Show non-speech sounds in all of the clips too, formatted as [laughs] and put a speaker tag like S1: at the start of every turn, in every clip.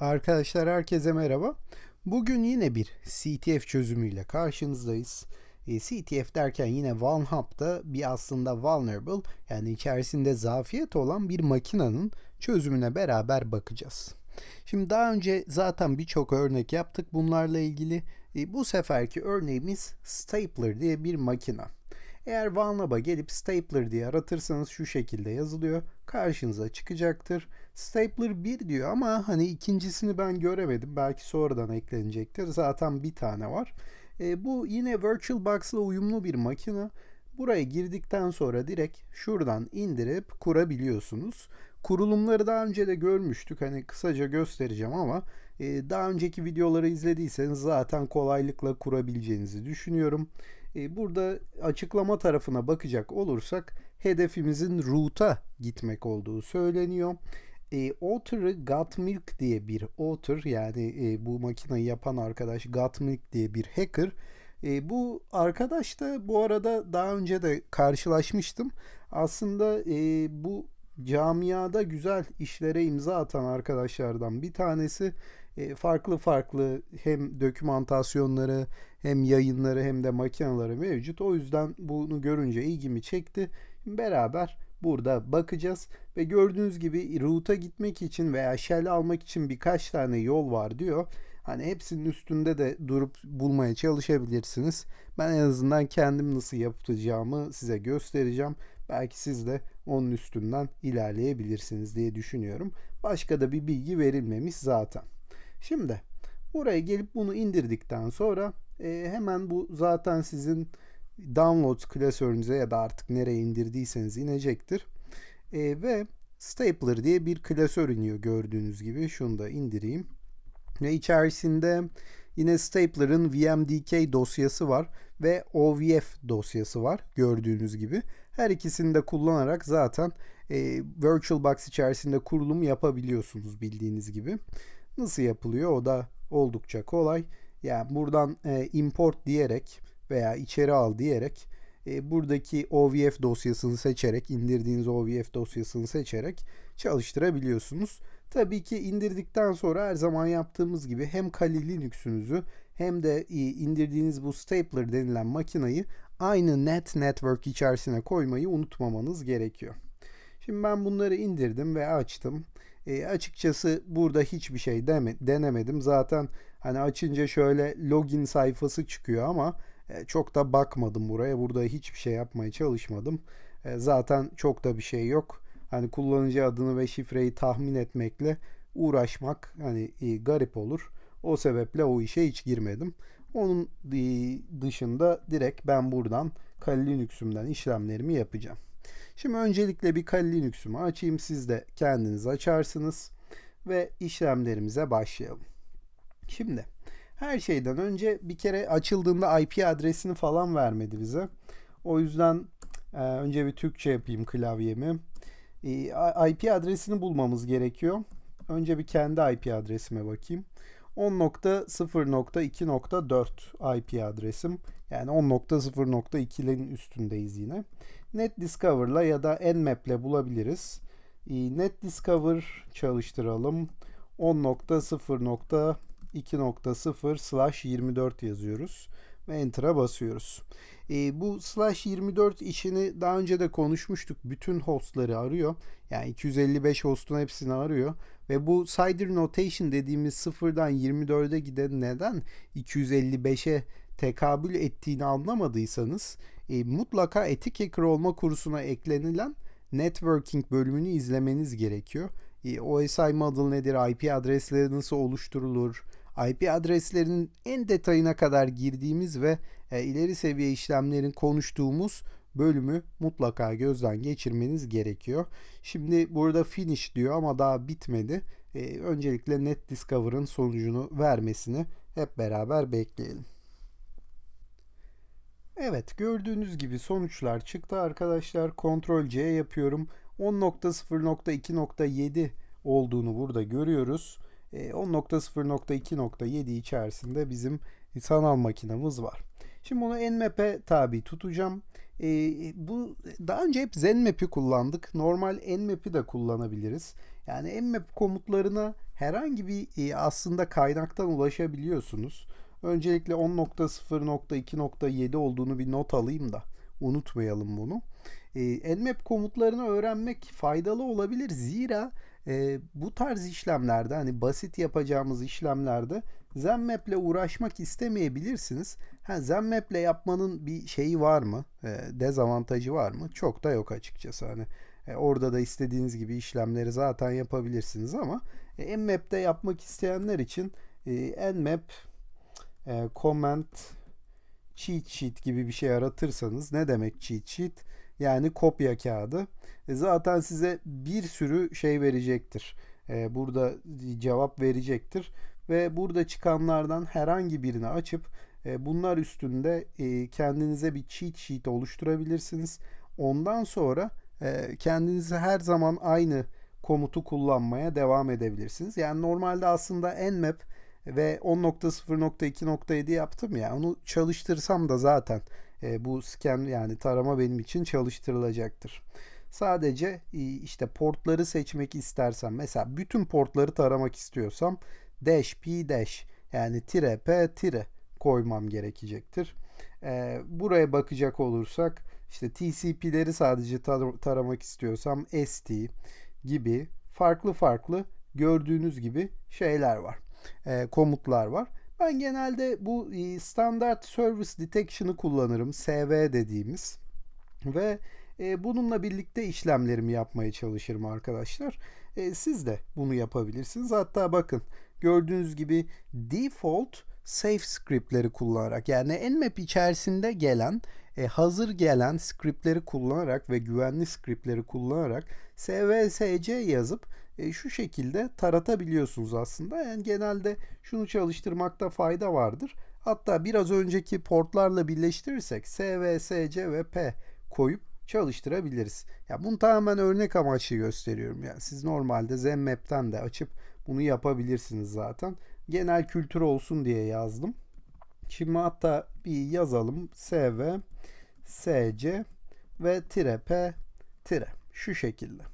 S1: Arkadaşlar herkese merhaba. Bugün yine bir CTF çözümüyle karşınızdayız. E, CTF derken yine OneHub'da bir aslında vulnerable yani içerisinde zafiyet olan bir makinenin çözümüne beraber bakacağız. Şimdi daha önce zaten birçok örnek yaptık bunlarla ilgili. E, bu seferki örneğimiz Stapler diye bir makine. Eğer OneHub'a gelip Stapler diye aratırsanız şu şekilde yazılıyor. Karşınıza çıkacaktır. Stapler 1 diyor ama hani ikincisini ben göremedim. Belki sonradan eklenecektir. Zaten bir tane var. E, bu yine VirtualBox ile uyumlu bir makine. Buraya girdikten sonra direkt şuradan indirip kurabiliyorsunuz. Kurulumları daha önce de görmüştük. Hani kısaca göstereceğim ama e, daha önceki videoları izlediyseniz zaten kolaylıkla kurabileceğinizi düşünüyorum. E, burada açıklama tarafına bakacak olursak hedefimizin route'a gitmek olduğu söyleniyor. E, author'ı Gotmilk diye bir author yani e, bu makineyi yapan arkadaş Gotmilk diye bir hacker. E, bu arkadaş da bu arada daha önce de karşılaşmıştım. Aslında e, bu camiada güzel işlere imza atan arkadaşlardan bir tanesi. E, farklı farklı hem dokümantasyonları hem yayınları hem de makineleri mevcut. O yüzden bunu görünce ilgimi çekti. Beraber burada bakacağız ve gördüğünüz gibi route'a gitmek için veya shell almak için birkaç tane yol var diyor. Hani hepsinin üstünde de durup bulmaya çalışabilirsiniz. Ben en azından kendim nasıl yapacağımı size göstereceğim. Belki siz de onun üstünden ilerleyebilirsiniz diye düşünüyorum. Başka da bir bilgi verilmemiş zaten. Şimdi buraya gelip bunu indirdikten sonra e, hemen bu zaten sizin downloads klasörünüze ya da artık nereye indirdiyseniz inecektir. E, ve Stapler diye bir klasör iniyor gördüğünüz gibi. Şunu da indireyim. Ve içerisinde yine Stapler'ın VMDK dosyası var ve OVF dosyası var gördüğünüz gibi. Her ikisini de kullanarak zaten e, VirtualBox içerisinde kurulum yapabiliyorsunuz bildiğiniz gibi. Nasıl yapılıyor o da oldukça kolay. Yani buradan e, import diyerek veya içeri al diyerek e, buradaki OVF dosyasını seçerek indirdiğiniz OVF dosyasını seçerek çalıştırabiliyorsunuz. Tabii ki indirdikten sonra her zaman yaptığımız gibi hem Kali Linux'ünüzü hem de indirdiğiniz bu Stapler denilen makinayı aynı net network içerisine koymayı unutmamanız gerekiyor. Şimdi ben bunları indirdim ve açtım. E, açıkçası burada hiçbir şey deme, denemedim. Zaten hani açınca şöyle login sayfası çıkıyor ama e, çok da bakmadım buraya. Burada hiçbir şey yapmaya çalışmadım. E, zaten çok da bir şey yok. Hani kullanıcı adını ve şifreyi tahmin etmekle uğraşmak hani e, garip olur. O sebeple o işe hiç girmedim. Onun dışında direkt ben buradan Kali Linux'ümden işlemlerimi yapacağım. Şimdi öncelikle bir Kali Linux'ümü açayım. Siz de kendiniz açarsınız ve işlemlerimize başlayalım. Şimdi her şeyden önce bir kere açıldığında IP adresini falan vermedi bize. O yüzden e, önce bir Türkçe yapayım klavyemi. E, IP adresini bulmamız gerekiyor. Önce bir kendi IP adresime bakayım. 10.0.2.4 IP adresim. Yani 10.0.2'lerin üstündeyiz yine. NetDiscover'la ya da Nmap'le bulabiliriz. NetDiscover çalıştıralım. 10.0.2.0 slash 24 yazıyoruz ve Enter'a basıyoruz. E, bu slash 24 işini daha önce de konuşmuştuk. Bütün hostları arıyor. Yani 255 hostun hepsini arıyor. Ve bu Cider Notation dediğimiz sıfırdan 24'e giden neden 255'e tekabül ettiğini anlamadıysanız e, mutlaka etik hacker olma kursuna eklenilen networking bölümünü izlemeniz gerekiyor. E, OSI model nedir? IP adresleri nasıl oluşturulur? IP adreslerinin en detayına kadar girdiğimiz ve e, ileri seviye işlemlerin konuştuğumuz bölümü mutlaka gözden geçirmeniz gerekiyor. Şimdi burada finish diyor ama daha bitmedi. E, öncelikle NetDiscover'ın sonucunu vermesini hep beraber bekleyelim. Evet gördüğünüz gibi sonuçlar çıktı arkadaşlar. Ctrl C yapıyorum. 10.0.2.7 olduğunu burada görüyoruz. 10.0.2.7 e, içerisinde bizim sanal makinamız var. Şimdi bunu Nmap'e tabi tutacağım. E, bu daha önce hep ZenMap'i kullandık. Normal Nmap'i de kullanabiliriz. Yani mmap komutlarına herhangi bir e, aslında kaynaktan ulaşabiliyorsunuz. Öncelikle 10.0.2.7 olduğunu bir not alayım da unutmayalım bunu. E, nmap komutlarını öğrenmek faydalı olabilir. Zira e, bu tarz işlemlerde hani basit yapacağımız işlemlerde ZenMap ile uğraşmak istemeyebilirsiniz. ZenMap ile yapmanın bir şeyi var mı? E, dezavantajı var mı? Çok da yok açıkçası. Hani e, orada da istediğiniz gibi işlemleri zaten yapabilirsiniz ama e, Nmap'te yapmak isteyenler için e, Nmap e, comment cheat sheet gibi bir şey aratırsanız ne demek cheat sheet? Yani kopya kağıdı. E, zaten size bir sürü şey verecektir. E, burada cevap verecektir ve burada çıkanlardan herhangi birini açıp e, bunlar üstünde e, kendinize bir cheat sheet oluşturabilirsiniz. Ondan sonra e, kendinizi her zaman aynı komutu kullanmaya devam edebilirsiniz. Yani normalde aslında nmap ve 10.0.2.7 yaptım ya onu çalıştırsam da zaten e, bu scan yani tarama benim için çalıştırılacaktır. Sadece e, işte portları seçmek istersem mesela bütün portları taramak istiyorsam dash p dash yani tire p tire koymam gerekecektir. E, buraya bakacak olursak işte TCP'leri sadece tar- taramak istiyorsam ST gibi farklı farklı gördüğünüz gibi şeyler var. E, komutlar var. Ben genelde bu e, Standard Service Detection'ı kullanırım. SV dediğimiz. Ve e, bununla birlikte işlemlerimi yapmaya çalışırım arkadaşlar. E, siz de bunu yapabilirsiniz. Hatta bakın gördüğünüz gibi default safe scriptleri kullanarak yani Nmap içerisinde gelen e, hazır gelen scriptleri kullanarak ve güvenli scriptleri kullanarak svsc yazıp e, şu şekilde taratabiliyorsunuz aslında. Yani genelde şunu çalıştırmakta fayda vardır. Hatta biraz önceki portlarla birleştirirsek svsc ve p koyup çalıştırabiliriz. Ya bunu tamamen örnek amaçlı gösteriyorum. Yani siz normalde ZenMap'ten de açıp bunu yapabilirsiniz zaten. Genel kültür olsun diye yazdım. Şimdi hatta bir yazalım. SV, SC ve tire P tire. Şu şekilde.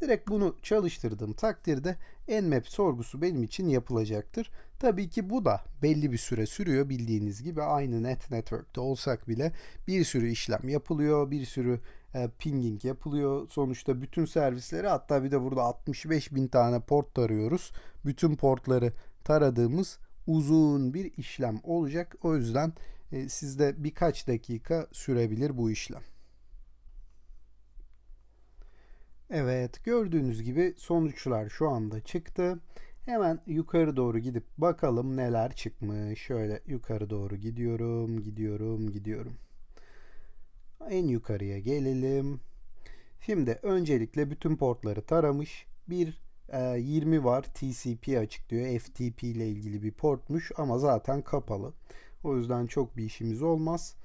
S1: Direkt bunu çalıştırdığım takdirde Nmap sorgusu benim için yapılacaktır. Tabii ki bu da belli bir süre sürüyor. Bildiğiniz gibi aynı net network'te olsak bile bir sürü işlem yapılıyor. Bir sürü e, pinging yapılıyor. Sonuçta bütün servisleri hatta bir de burada 65 bin tane port tarıyoruz. Bütün portları taradığımız uzun bir işlem olacak. O yüzden e, sizde birkaç dakika sürebilir bu işlem. Evet gördüğünüz gibi sonuçlar şu anda çıktı. Hemen yukarı doğru gidip bakalım neler çıkmış. Şöyle yukarı doğru gidiyorum, gidiyorum, gidiyorum. En yukarıya gelelim. Şimdi öncelikle bütün portları taramış. Bir e, 20 var TCP açık diyor. FTP ile ilgili bir portmuş ama zaten kapalı. O yüzden çok bir işimiz olmaz.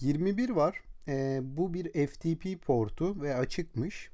S1: 21 var. E, bu bir FTP portu ve açıkmış.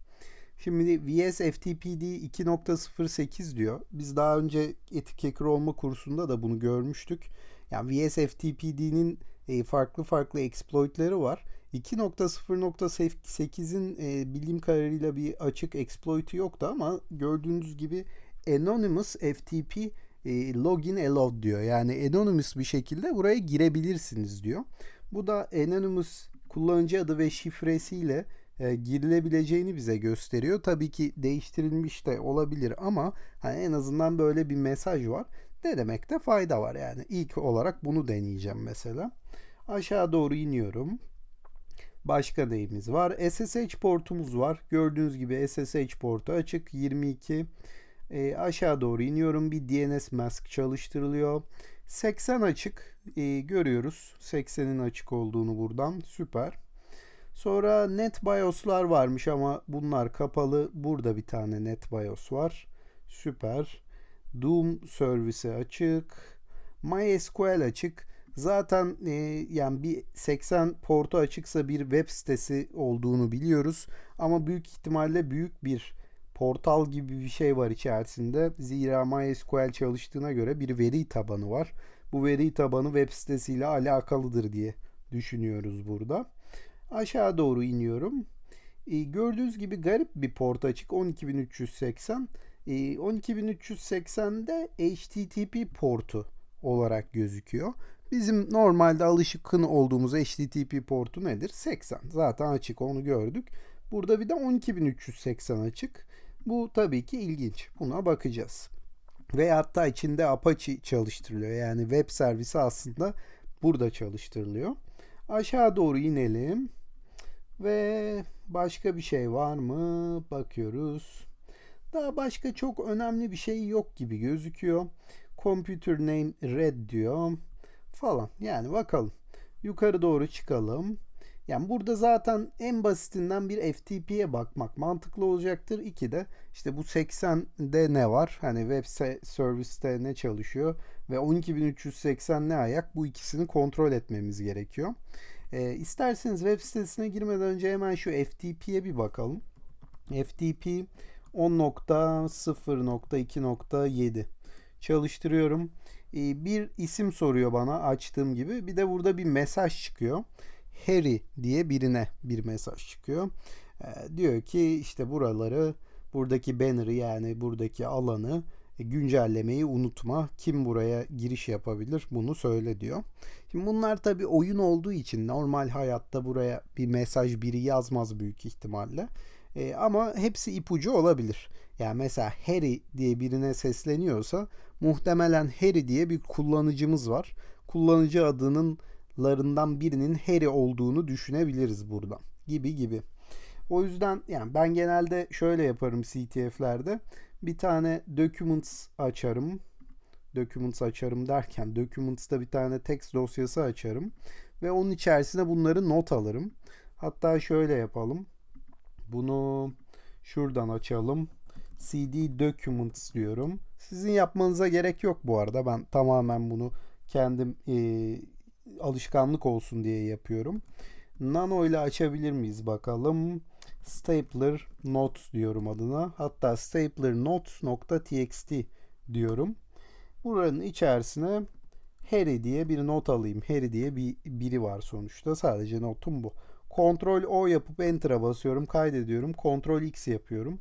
S1: Şimdi VS FTPD 2.08 diyor. Biz daha önce etik hacker olma kursunda da bunu görmüştük. Yani VS FTPD'nin e, farklı farklı exploitleri var. 2.0.8'in e, bildiğim kadarıyla bir açık exploit'i yoktu ama gördüğünüz gibi Anonymous FTP e, login allowed diyor. Yani anonymous bir şekilde buraya girebilirsiniz diyor. Bu da anonymous kullanıcı adı ve şifresiyle e, girilebileceğini bize gösteriyor. Tabii ki değiştirilmiş de olabilir ama hani en azından böyle bir mesaj var. Ne demekte fayda var yani. İlk olarak bunu deneyeceğim mesela. Aşağı doğru iniyorum. Başka neyimiz var? SSH portumuz var. Gördüğünüz gibi SSH portu açık 22. E, aşağı doğru iniyorum. Bir DNS mask çalıştırılıyor. 80 açık e, görüyoruz. 80'in açık olduğunu buradan. Süper. Sonra NetBIOS'lar varmış ama bunlar kapalı. Burada bir tane NetBIOS var. Süper. Doom servisi açık. MySQL açık. Zaten e, yani bir 80 portu açıksa bir web sitesi olduğunu biliyoruz. Ama büyük ihtimalle büyük bir portal gibi bir şey var içerisinde. Zira MySQL çalıştığına göre bir veri tabanı var. Bu veri tabanı web sitesiyle alakalıdır diye düşünüyoruz burada. Aşağı doğru iniyorum. E, gördüğünüz gibi garip bir port açık 12380. E, 12380'de HTTP portu olarak gözüküyor. Bizim normalde alışkın olduğumuz HTTP portu nedir? 80. Zaten açık onu gördük. Burada bir de 12380 açık. Bu tabii ki ilginç. Buna bakacağız. Ve hatta içinde Apache çalıştırılıyor. Yani web servisi aslında burada çalıştırılıyor. Aşağı doğru inelim. Ve başka bir şey var mı? Bakıyoruz. Daha başka çok önemli bir şey yok gibi gözüküyor. Computer name red diyor falan. Yani bakalım. Yukarı doğru çıkalım. Yani burada zaten en basitinden bir FTP'ye bakmak mantıklı olacaktır. İki de işte bu 80'de ne var? Hani web serviste ne çalışıyor? Ve 12380 ne ayak? Bu ikisini kontrol etmemiz gerekiyor. E, isterseniz web sitesine girmeden önce hemen şu FTP'ye bir bakalım. FTP 10.0.2.7 çalıştırıyorum. E, bir isim soruyor bana açtığım gibi. Bir de burada bir mesaj çıkıyor. Harry diye birine bir mesaj çıkıyor. E, diyor ki işte buraları buradaki banner'ı yani buradaki alanı güncellemeyi unutma. Kim buraya giriş yapabilir bunu söyle diyor. Şimdi bunlar tabi oyun olduğu için normal hayatta buraya bir mesaj biri yazmaz büyük ihtimalle. E, ama hepsi ipucu olabilir. Yani mesela Harry diye birine sesleniyorsa muhtemelen Harry diye bir kullanıcımız var. Kullanıcı adının larından birinin Harry olduğunu düşünebiliriz buradan. Gibi gibi. O yüzden yani ben genelde şöyle yaparım CTF'lerde. Bir tane documents açarım. Documents açarım derken documents'ta bir tane text dosyası açarım ve onun içerisine bunları not alırım. Hatta şöyle yapalım. Bunu şuradan açalım. CD documents diyorum. Sizin yapmanıza gerek yok bu arada. Ben tamamen bunu kendim e, alışkanlık olsun diye yapıyorum. Nano ile açabilir miyiz bakalım. Stapler Notes diyorum adına. Hatta stapler notes.txt diyorum. Buranın içerisine Harry diye bir not alayım. Harry diye bir biri var sonuçta. Sadece notum bu. Ctrl O yapıp Enter'a basıyorum. Kaydediyorum. Ctrl X yapıyorum.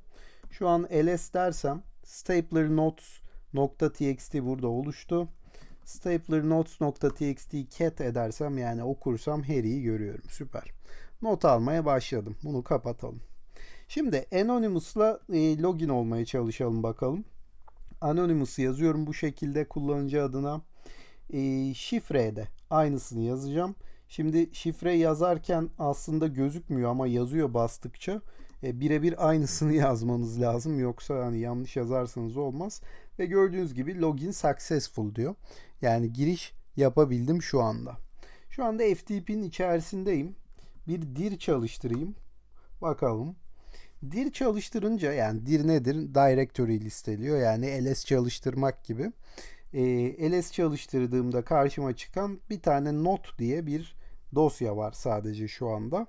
S1: Şu an ls dersem stapler notes.txt burada oluştu. Stapler notes.txt cat edersem yani okursam Harry'i görüyorum. Süper. Not almaya başladım. Bunu kapatalım. Şimdi Anonymous'la e, login olmaya çalışalım bakalım. Anonymous yazıyorum bu şekilde kullanıcı adına. E, şifreye de aynısını yazacağım. Şimdi şifre yazarken aslında gözükmüyor ama yazıyor bastıkça. E, birebir aynısını [laughs] yazmanız lazım. Yoksa hani yanlış yazarsanız olmaz. Ve gördüğünüz gibi login successful diyor. Yani giriş yapabildim şu anda. Şu anda FTP'nin içerisindeyim. Bir dir çalıştırayım. Bakalım. Dir çalıştırınca yani dir nedir? Directory listeliyor. Yani ls çalıştırmak gibi. E, ls çalıştırdığımda karşıma çıkan bir tane not diye bir dosya var sadece şu anda.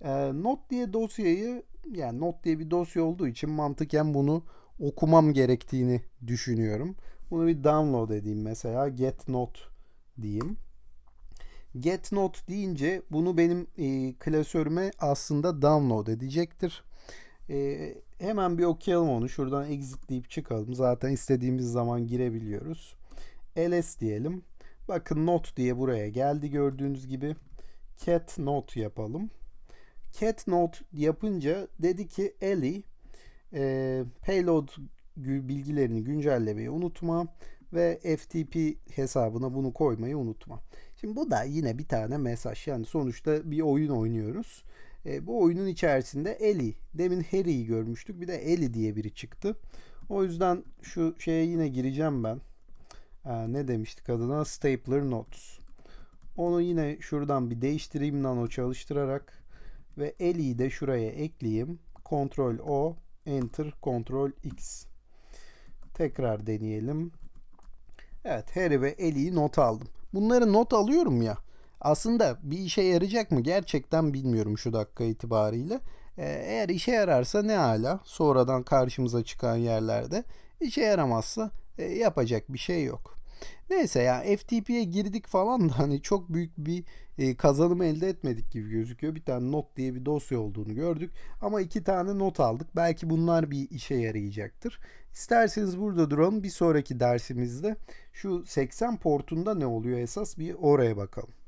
S1: E, not diye dosyayı yani not diye bir dosya olduğu için mantıken bunu okumam gerektiğini düşünüyorum. Bunu bir download edeyim mesela get not diyeyim. Get not deyince bunu benim e, klasörüme aslında download edecektir. E, hemen bir okuyalım onu. Şuradan exit deyip çıkalım. Zaten istediğimiz zaman girebiliyoruz. ls diyelim. Bakın not diye buraya geldi gördüğünüz gibi. Cat note yapalım. Cat note yapınca dedi ki Ellie e, payload bilgilerini güncellemeyi unutma ve FTP hesabına bunu koymayı unutma. Şimdi bu da yine bir tane mesaj. Yani sonuçta bir oyun oynuyoruz. E, bu oyunun içerisinde Ellie, demin Harry'i görmüştük. Bir de Ellie diye biri çıktı. O yüzden şu şeye yine gireceğim ben. E, ne demiştik adına? Stapler Notes. Onu yine şuradan bir değiştireyim nano çalıştırarak ve Ellie'yi de şuraya ekleyeyim. Ctrl O, Enter, Ctrl X. Tekrar deneyelim. Evet, Harry ve Ellie'yi not aldım. Bunları not alıyorum ya. Aslında bir işe yarayacak mı gerçekten bilmiyorum şu dakika itibariyle. Ee, eğer işe yararsa ne hala sonradan karşımıza çıkan yerlerde. İşe yaramazsa e, yapacak bir şey yok. Neyse ya FTP'ye girdik falan da hani çok büyük bir e, kazanım elde etmedik gibi gözüküyor. Bir tane not diye bir dosya olduğunu gördük. Ama iki tane not aldık. Belki bunlar bir işe yarayacaktır. İsterseniz burada duralım. Bir sonraki dersimizde şu 80 portunda ne oluyor esas bir oraya bakalım.